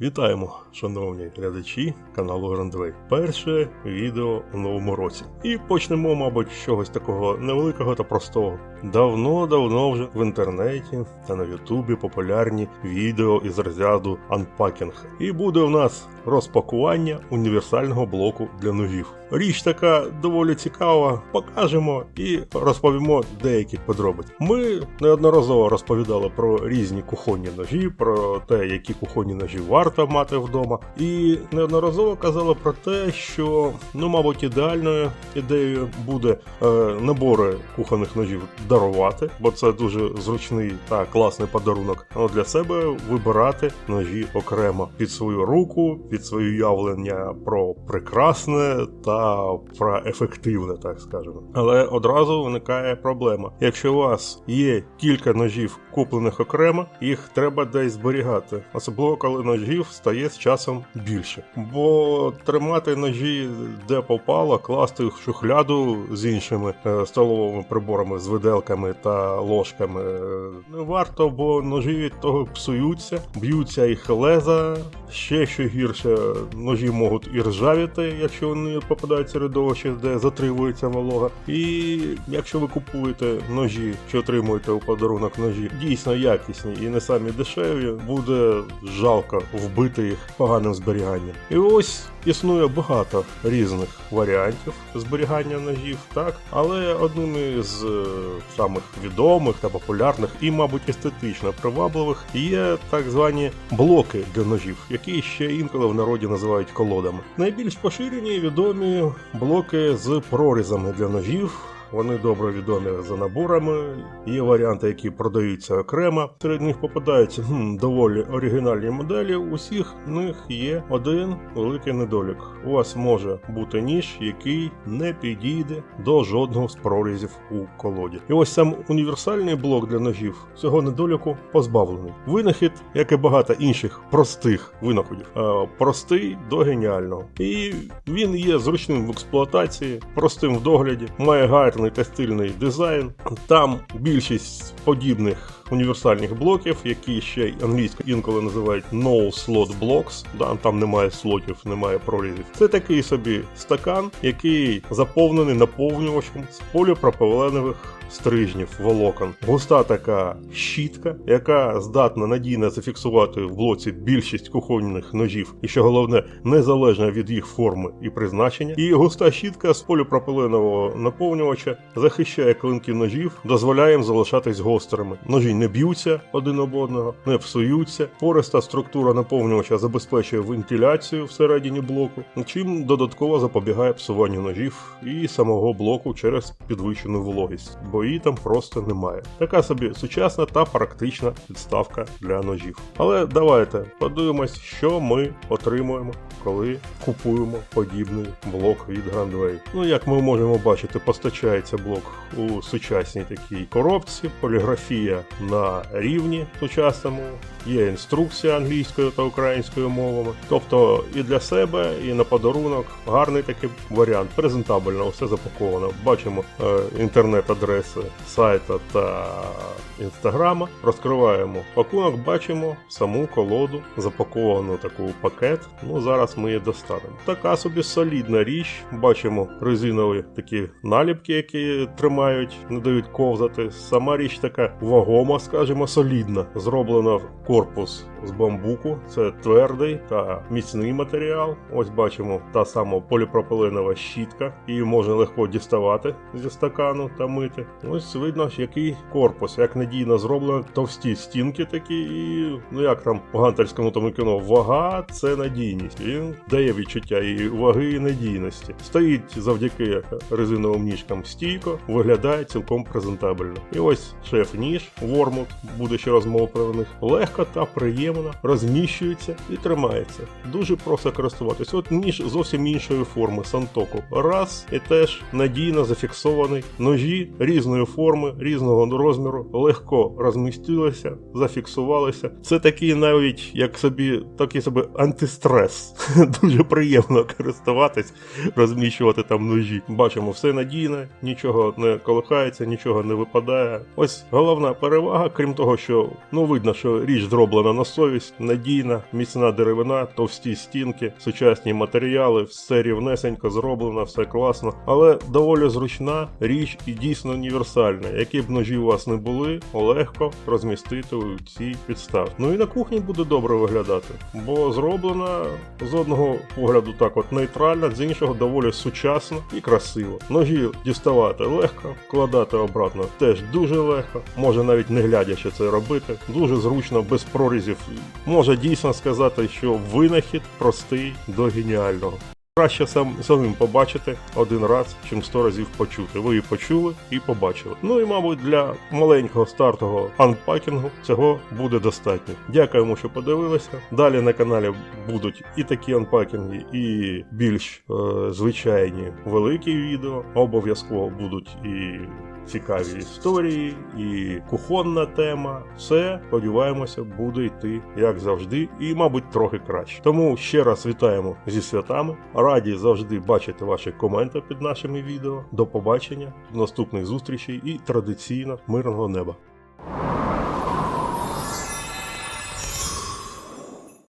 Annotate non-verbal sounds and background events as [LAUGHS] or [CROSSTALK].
Вітаємо, шановні глядачі каналу Грандвей. Перше відео у новому році. І почнемо, мабуть, з чогось такого невеликого та простого. Давно-давно вже в інтернеті та на Ютубі популярні відео із розряду анпакінг. І буде у нас розпакування універсального блоку для ножів. Річ така доволі цікава. Покажемо і розповімо деякі подробиці. Ми неодноразово розповідали про різні кухонні ножі, про те, які кухонні ножі варто мати вдома, і неодноразово казали про те, що ну, мабуть, ідеальною ідеєю буде е, набори кухонних ножів дарувати, бо це дуже зручний та класний подарунок. А для себе вибирати ножі окремо під свою руку, під своє уявлення про прекрасне та про ефективне, так скажемо. Але одразу виникає проблема. Якщо у вас є кілька ножів, куплених окремо, їх треба десь зберігати, особливо коли ножів стає з часом більше. Бо тримати ножі де попало, класти в шухляду з іншими е, столовими приборами, з виделками та ложками е, не варто, бо ножі від того псуються, б'ються їх леза. Ще що гірше, ножі можуть і ржавіти, якщо вони попадають в середовище, де затримується волога. І якщо ви купуєте ножі, чи отримуєте у подарунок ножі, дійсно якісні і не самі дешеві, буде жалко вбити їх поганим зберіганням. І ось існує багато різних варіантів зберігання ножів, так але одним із е, самих відомих та популярних і, мабуть, естетично привабливих є так звані блоки для ножів, які ще інколи в народі називають колодами. Найбільш поширені відомі блоки з прорізами для ножів. Вони добре відомі за наборами. Є варіанти, які продаються окремо. Серед них попадаються хм, доволі оригінальні моделі. У всіх них є один великий недолік. У вас може бути ніж, який не підійде до жодного з прорізів у колоді. І ось сам універсальний блок для ножів цього недоліку позбавлений. Винахід, як і багато інших простих винаходів, е, простий до геніального. І він є зручним в експлуатації, простим в догляді, має гарний та стильний дизайн. Там більшість подібних універсальних блоків, які ще й англійською інколи називають no slot blocks, да, там немає слотів, немає прорізів. Це такий собі стакан, який заповнений наповнювачем з поліпропиленових стрижнів волокон. Густа така щітка, яка здатна надійно зафіксувати в блоці більшість кухонних ножів, і що головне, незалежно від їх форми і призначення. І густа щітка з поліпропиленового наповнювача захищає клинки ножів, дозволяє їм залишатись гострими. Ножі не б'ються один об одного, не псуються. Пориста структура наповнювача забезпечує вентиляцію всередині блоку, чим додатково запобігає псуванню ножів і самого блоку через підвищену вологість, бо її там просто немає. Така собі сучасна та практична підставка для ножів. Але давайте подивимось, що ми отримуємо, коли купуємо подібний блок від Grandway. Ну, як ми можемо бачити, постачається блок у сучасній такій коробці, поліграфія на рівні сучасному. Є інструкція англійською та українською мовами. Тобто і для себе, і на подарунок гарний такий варіант. Презентабельно, все запаковано. Бачимо е, інтернет-адреси сайта та інстаграма. Розкриваємо пакунок, бачимо саму колоду, запаковану таку в пакет. Ну зараз ми її достанемо. Така собі солідна річ. Бачимо резинові такі наліпки, які тримають, не дають ковзати. Сама річ така вагома, скажімо, солідна. Зроблена корпус з бамбуку. Це твердий та міцний матеріал. Ось бачимо та сама поліпропиленова щітка. Її можна легко діставати зі стакану та мити. Ось видно, який корпус, як надійно зроблено, товсті стінки такі, і ну як там по гантерському тому кіно, вага це надійність. Він дає відчуття і ваги, і надійності. Стоїть завдяки резиновим ніжкам стійко, виглядає цілком презентабельно. І ось шеф-ніж, Вормут, буде ще розмова про них. Легко та приємно розміщується і тримається. Дуже просто користуватись. От ніж зовсім іншої форми Сантоку. Раз і теж надійно зафіксований. Ножі різної форми, різного розміру, легко розмістилися, зафіксувалися. Це такий навіть як собі, такий собі антистрес. [LAUGHS] Дуже приємно користуватись, розміщувати там ножі. Бачимо, все надійне, нічого не колихається, нічого не випадає. Ось головна перевага, крім того, що ну видно, що річ зроблена на совість, надійна, міцна деревина, товсті стінки, сучасні матеріали, все рівнесенько зроблено, все класно, але доволі зручна річ і дійсно універсальна. Які б ножі у вас не були, легко розмістити у цій підставці. Ну і на кухні буде добре виглядати, бо зроблена з одного погляду так от нейтральна, з іншого доволі сучасно і красиво. Ножі діставати легко, вкладати обратно теж дуже легко, може навіть не глядячи це робити. Дуже зручно, без прорізів. Може дійсно сказати, що винахід простий до геніального. Краще сам самим побачити один раз, чим сто разів почути. Ви і почули, і побачили. Ну і мабуть для маленького стартового анпакінгу цього буде достатньо. Дякуємо, що подивилися. Далі на каналі будуть і такі анпакінги, і більш е, звичайні великі відео. Обов'язково будуть і цікаві історії, і кухонна тема. Все, сподіваємося, буде йти як завжди, і, мабуть, трохи краще. Тому ще раз вітаємо зі святами. Раді завжди бачити ваші коменти під нашими відео. До побачення, до наступних зустрічей і традиційно мирного неба.